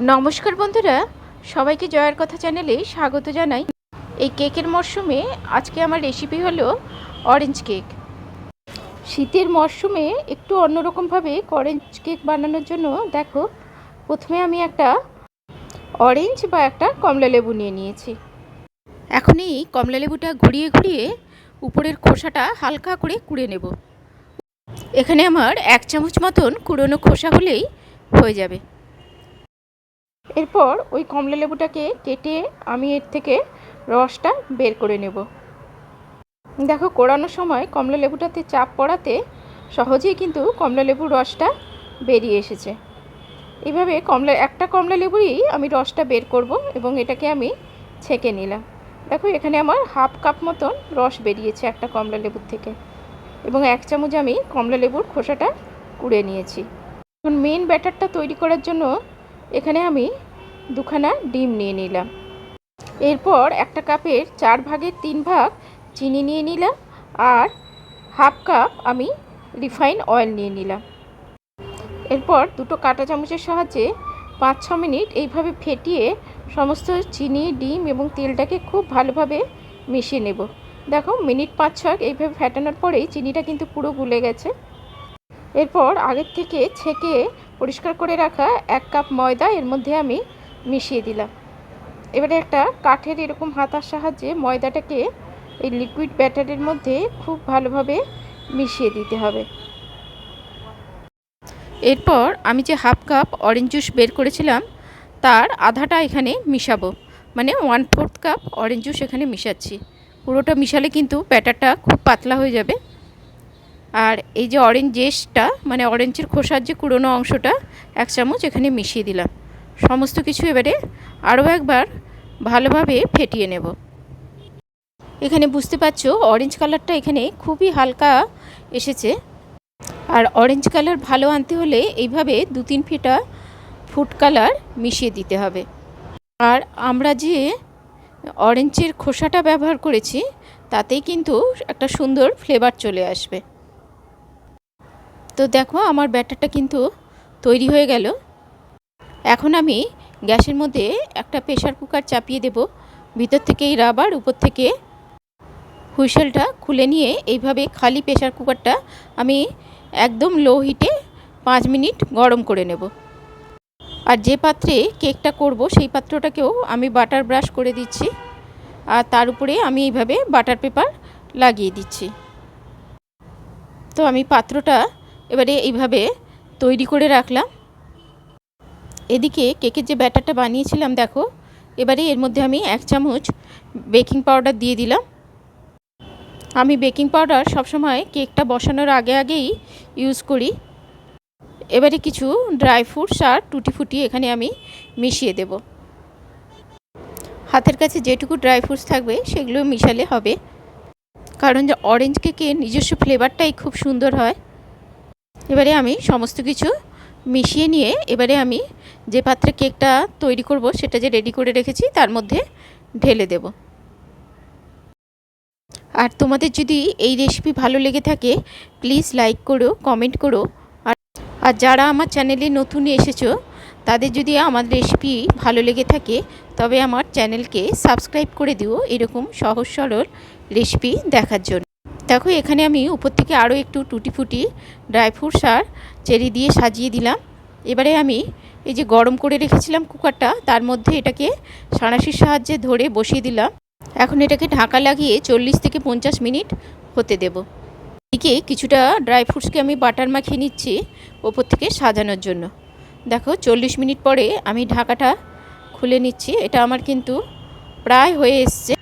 নমস্কার বন্ধুরা, সবাইকে জয়ের কথা চ্যানেলে স্বাগত জানাই। এই কেকের মরশুমে আজকে আমার রেসিপি হলো অরেঞ্জ কেক শীতের মরশুমে একটু অন্যরকমভাবে অরেঞ্জ কেক বানানোর জন্য দেখো, প্রথমে আমি একটা অরেঞ্জ বা একটা কমলা লেবু নিয়ে নিয়েছি। এখন এই কমলা লেবুটা ঘুরিয়ে ঘুরিয়ে উপরের খোসাটা হালকা করে কুড়ে নেব। এখানে আমার এক চামচ মতন কুড়োনো খোসা হলেই হয়ে যাবে। এরপর ওই কমলা লেবুটাকে কেটে আমি এর থেকে রসটা বের করে নেব। দেখো কোড়ানোর সময় কমলা লেবুটাতে চাপ পড়াতে সহজেই কিন্তু কমলা লেবুর রসটা বেরিয়ে এসেছে। এইভাবে কমলা, একটা কমলা লেবুরই আমি রসটা বের করব এবং এটাকে আমি ছেঁকে নিলাম। দেখো, এখানে আমার হাফ কাপ মতন রস বেরিয়েছে একটা কমলা লেবুর থেকে এবং এক চামচ আমি কমলা লেবুর খোসাটা কুড়ে নিয়েছি। এখন মেন ব্যাটারটা তৈরি করার জন্য এখানে আমি দুখানা ডিম নিয়ে নিলাম। এরপর একটা কাপের চার ভাগের তিন ভাগ চিনি নিয়ে নিলাম আর হাফ কাপ আমি রিফাইন অয়েল নিয়ে নিলাম। এরপর দুটো কাঁটা চামচের সাহায্যে পাঁচ ছ মিনিট এইভাবে ফেটিয়ে সমস্ত চিনি, ডিম এবং তেলটাকে খুব ভালোভাবে মিশিয়ে নেব। দেখো, মিনিট পাঁচ ছক এইভাবে ফেটানোর পরেই চিনিটা কিন্তু পুরো গুলে গেছে। এরপর আগের থেকে ছেঁকে পরিষ্কার করে রাখা এক কাপ ময়দা এর মধ্যে আমি মিশিয়ে দিলাম। এবারে একটা কাঠের এরকম হাতার সাহায্যে ময়দাটাকে এই লিকুইড ব্যাটারের মধ্যে খুব ভালোভাবে মিশিয়ে দিতে হবে। এরপর আমি যে হাফ কাপ অরেঞ্জ জুস বের করেছিলাম, তার আধাটা এখানে মিশাবো। মানে one fourth cup orange juice এখানে মিশাচ্ছি। পুরোটা মিশালে কিন্তু ব্যাটারটা খুব পাতলা হয়ে যাবে। আর এই যে অরেঞ্জ জেসটা মানে অরেঞ্জের খোসার যে কুড়োনো অংশটা, এক চামচ এখানে মিশিয়ে দিলাম। সমস্ত কিছু এবারে আরও একবার ভালোভাবে ফেটিয়ে নেব। এখানে বুঝতে পারছ অরেঞ্জ কালারটা এখানে খুবই হালকা এসেছে। আর অরেঞ্জ কালার ভালো আনতে হলে এইভাবে দু তিন ফিটা ফুড কালার মিশিয়ে দিতে হবে। আর আমরা যে অরেঞ্জের খোসাটা ব্যবহার করেছি, তাতেই কিন্তু একটা সুন্দর ফ্লেভার চলে আসবে। তো দেখো, আমার ব্যাটারটা কিন্তু তৈরি হয়ে গেল। এখন আমি গ্যাসের মধ্যে একটা প্রেশার কুকার চাপিয়ে দেব। ভিতর থেকে এই রাবার, উপর থেকে হুইসেলটা খুলে নিয়ে এইভাবে খালি প্রেশার কুকারটা আমি একদম লো হিটে পাঁচ মিনিট গরম করে নেব। আর যে পাত্রে কেকটা করব, সেই পাত্রটাকেও আমি বাটার ব্রাশ করে দিচ্ছি। আর তার উপরে আমি এইভাবে বাটার পেপার লাগিয়ে দিচ্ছি। তো আমি পাত্রটা এবারে এইভাবে তৈরি করে রাখলাম। এদিকে কেকের যে ব্যাটারটা বানিয়েছিলাম, দেখো। এবারে এর মধ্যে আমি এক চামচ বেকিং পাউডার দিয়ে দিলাম। আমি বেকিং পাউডার সবসময় কেকটা বসানোর আগে আগেই ইউজ করি। এবারে কিছু ড্রাই ফ্রুটস আর টুটি ফুটি এখানে আমি মিশিয়ে দেব। হাতের কাছে যেটুকু ড্রাই ফ্রুটস থাকবে, সেগুলো মিশালে হবে। কারণ অরেঞ্জ কেকের নিজস্ব ফ্লেভারটাই খুব সুন্দর হয়। এবারে আমি সমস্ত কিছু মিশিয়ে নিয়ে এবারে আমি যে পাত্রে কেকটা তৈরি করব, সেটা যে রেডি করে রেখেছি, তার মধ্যে ঢেলে দেব। আর তোমাদের যদি এই রেসিপি ভালো লেগে থাকে প্লিজ লাইক করো কমেন্ট করো। আর আর যারা আমার চ্যানেলে নতুন এসেছ, তাদের যদি আমার রেসিপি ভালো লেগে থাকে, তবে আমার চ্যানেলকে সাবস্ক্রাইব করে দিও, এরকম সহজ সরল রেসিপি দেখার জন্য। দেখো, এখানে আমি উপর থেকে আরও একটু টুটি ফুটি ড্রাই ফ্রুটস আর চেরি দিয়ে সাজিয়ে দিলাম। এবারে আমি এই যে গরম করে রেখেছিলাম কুকারটা, তার মধ্যে এটাকে সাঁড়াশির সাহায্যে ধরে বসিয়ে দিলাম। এখন এটাকে ঢাকা লাগিয়ে চল্লিশ থেকে পঞ্চাশ মিনিট হতে দেব। এদিকে কিছুটা ড্রাই ফ্রুটসকে আমি বাটার মাখিয়ে নিচ্ছি ওপর থেকে সাজানোর জন্য। দেখো, চল্লিশ মিনিট পরে আমি ঢাকাটা খুলে নিচ্ছি। এটা আমার কিন্তু প্রায় হয়ে এসছে।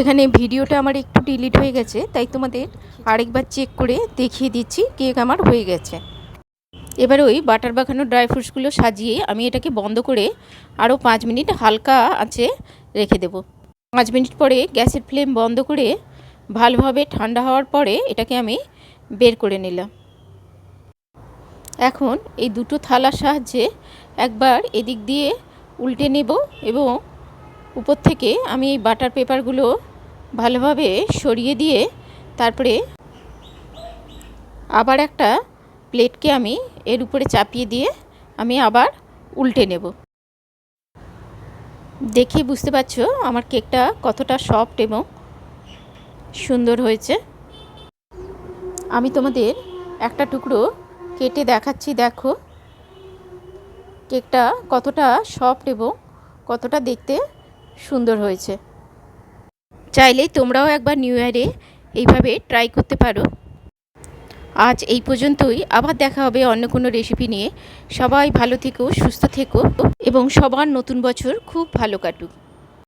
এখানে ভিডিওটা আমার একটু ডিলিট হয়ে গেছে, তাই তোমাদের আরেকবার চেক করে দেখিয়ে দিচ্ছি কেক আমার হয়ে গেছে। এবার ওই বাটার বাখানো ড্রাই ফ্রুটসগুলো সাজিয়ে আমি এটাকে বন্ধ করে আরও পাঁচ মিনিট হালকা আঁচে রেখে দেব। পাঁচ মিনিট পরে গ্যাসের ফ্লেম বন্ধ করে ভালোভাবে ঠান্ডা হওয়ার পরে এটাকে আমি বের করে নিলাম। এখন এই দুটো থালার সাহায্যে একবার এদিক দিয়ে উল্টে নেব এবং উপর থেকে আমি এই বাটার পেপারগুলো ভালোভাবে সরিয়ে দিয়ে তারপরে আবার একটা প্লেটকে আমি এর উপরে চাপিয়ে দিয়ে আমি আবার উল্টে নেব। দেখে বুঝতে পারছ আমার কেকটা কতটা সফট এবং সুন্দর হয়েছে। আমি তোমাদের একটা টুকরো কেটে দেখাচ্ছি, দেখো। কেকটা কতটা সফট এবং কতটা দেখতে সুন্দর হয়েছে। চাইলে তোমরাও একবার নিউ ইয়ারে এইভাবে ট্রাই করতে পারো। আজ এই পর্যন্তই। আবার দেখা হবে অন্য কোনো রেসিপি নিয়ে। সবাই ভালো থেকো, সুস্থ থেকো, এবং সবার নতুন বছর খুব ভালো কাটুক।